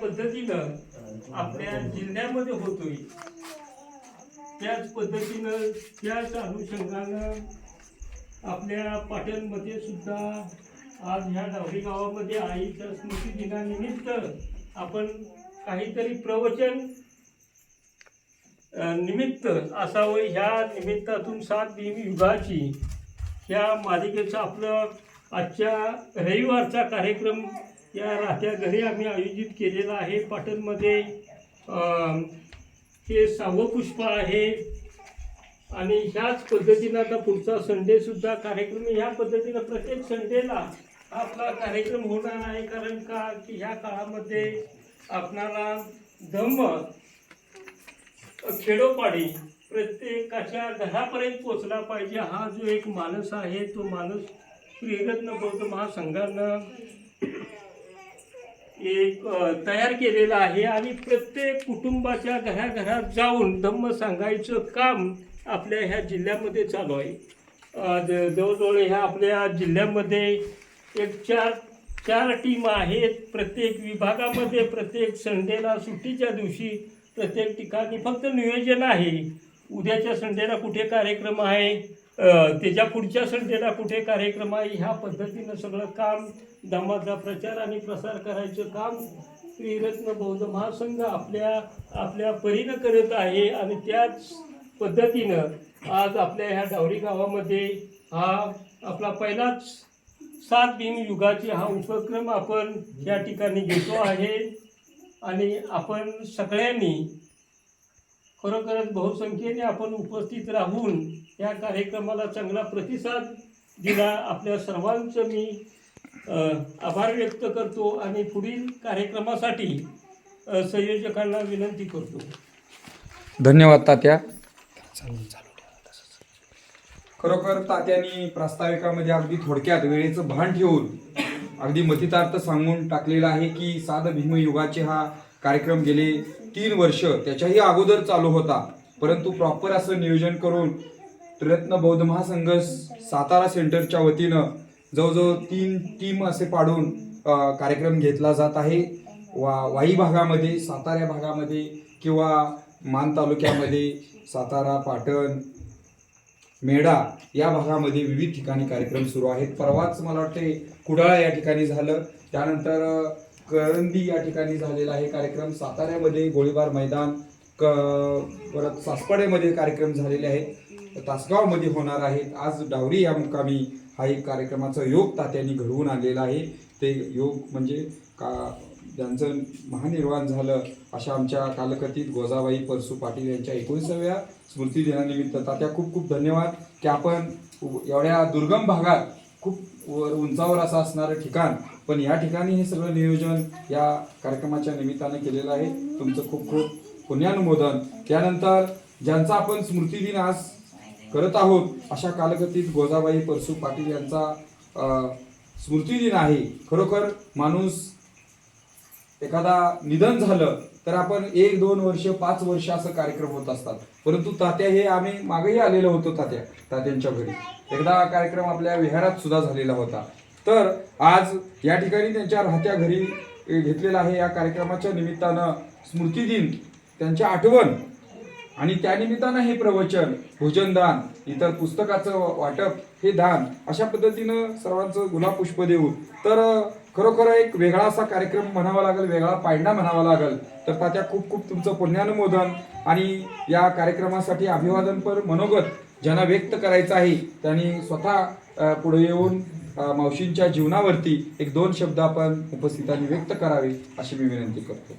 पद्धतीनं आपल्या जिल्ह्यामध्ये होतोय. त्याच पद्धतीनं त्याच अनुषंगानं आपल्या पाटणमध्ये सुद्धा आज ह्या डावरी गावामध्ये आईच्या स्मृती दिनानिमित्त आपण काहीतरी प्रवचन निमित्त असावं ह्या निमित्तातून सात दिन युगाची ह्या मालिकेचं आपलं आजच्या रविवारचा कार्यक्रम या राहत्या घरी आम्ही आयोजित केलेला आहे. पाटणमध्ये हे सहावं पुष्प आहे. आणि ह्याच पद्धतीनं आता पुढचा संडेसुद्धा कार्यक्रम ह्या पद्धतीनं प्रत्येक संडेला आपला कार्यक्रम होणार आहे. कारण का? की ह्या काळामध्ये आपणाला धम्म खेडोपाडी प्रत्येकाच्या घरापर्यंत पोचला पाहिजे. हा जो एक माणूस आहे तो माणूस श्रीरत्न बौद्ध महासंघानं एक तयार केलेला आहे आणि प्रत्येक कुटुंबाच्या घराघरात जाऊन धम्म सांगायचं काम आपल्या ह्या जिल्ह्यामध्ये चालू आहे. ज- जवळजवळ ह्या आपल्या जिल्ह्यामध्ये एक चार चार टीम आहेत. प्रत्येक विभागामध्ये प्रत्येक संडेला सुट्टीच्या दिवशी प्रत्येक ठिकाणी फक्त नियोजन आहे. उद्याच्या संडेला कुठे कार्यक्रम आहे? त्याच्या पुढच्या संडेला कुठे कार्यक्रम आहे? ह्या पद्धतीनं सगळं काम धम्माचा प्रचार आणि प्रसार करायचं काम श्रीरत्न बौद्ध महासंघ आपल्या आपल्या परीनं करत आहे आणि त्याच पद्धतीनं आज आपल्या ह्या डावरी गावामध्ये हा आपला पहिलाच सात दिन युगाची हा उपक्रम आपण या ठिकाणी घेतो आहे. आणि आपण सगळ्यांनी खरोखरच बहुसंख्येने आपण उपस्थित राहून या कार्यक्रमाला चांगला प्रतिसाद दिला. आपल्या सर्वांचं मी आभार व्यक्त करतो आणि पुढील कार्यक्रमासाठी संयोजकांना विनंती करतो. धन्यवाद तात्या. खरोखर तात्यांनी प्रास्ताविकामध्ये अगदी थोडक्यात वेळेचं भान ठेवून अगदी मतितार्थ सांगून टाकलेला आहे की साध भीमयुगाचे हा कार्यक्रम गेले तीन वर्ष त्याच्याही अगोदर चालू होता. परंतु प्रॉपर असं नियोजन करून रत्न बौद्ध महासंघ सातारा सेंटरच्या वतीनं जवळजवळ तीन टीम असे पाडून कार्यक्रम घेतला जात आहे. वा वाई भागामध्ये सातारा भागामध्ये किंवा मान तालुक्यामध्ये सातारा पाटण मेढा या भागामध्ये विविध ठिकाणी कार्यक्रम सुरू आहेत. परवाच मला वाटते कुडाळा या ठिकाणी झालं. त्यानंतर करंदी या ठिकाणी झालेला आहे कार्यक्रम. साताऱ्यामध्ये गोळीबार मैदान क परत सासपाड्यामध्ये कार्यक्रम झालेले आहेत. तासगावमध्ये होणार आहेत. आज डावरी या मुक्कामी हा एक कार्यक्रमाचा योग तात्यांनी घडवून आणलेला आहे. ते योग म्हणजे का ज्यांचं महानिर्वाण झालं अशा आमच्या कालकथित गोजाबाई परसू पाटील यांच्या एकोणीसाव्या स्मृतिदिनानिमित्त तात्या खूप खूप धन्यवाद. की आपण एवढ्या दुर्गम भागात खूप वर उंचावर असं असणारं ठिकाण पण या ठिकाणी हे सगळं नियोजन या कार्यक्रमाच्या निमित्तानं केलेलं आहे. तुमचं खूप खूप पुण्यानुमोदन. त्यानंतर ज्यांचा आपण स्मृतिदिन आज करत आहोत अशा कालगतीत गोजाबाई परसू पाटील यांचा स्मृतिदिन आहे. खरोखर माणूस एखादा निधन झालं तर आपण एक दोन वर्ष पाच वर्ष असं कार्यक्रम होत असतात. परंतु तात्या हे आम्ही मागेही आलेलो होतो तात्या तात्यांच्या घरी. एकदा कार्यक्रम आपल्या विहारात सुद्धा झालेला होता. तर आज या ठिकाणी त्यांच्या राहत्या घरी घेतलेला आहे या कार्यक्रमाच्या निमित्तानं स्मृतिदिन त्यांच्या आठवण आणि त्यानिमित्तानं हे प्रवचन भोजनदान इतर पुस्तकाचं वाटप हे दान अशा पद्धतीनं सर्वांचं गुलाब पुष्प देऊन तर खरोखर एक वेगळा असा कार्यक्रम म्हणावा लागेल वेगळा पायंडा म्हणावा लागेल. तर तात्या खूप खूप तुमचं पुण्यानुमोदन आणि या कार्यक्रमासाठी अभिवादनपर मनोगत ज्यांना व्यक्त करायचं आहे त्यांनी स्वतः पुढे येऊन मावशींच्या जीवनावरती एक दोन शब्द आपण उपस्थितांनी व्यक्त करावे अशी मी विनंती करतो.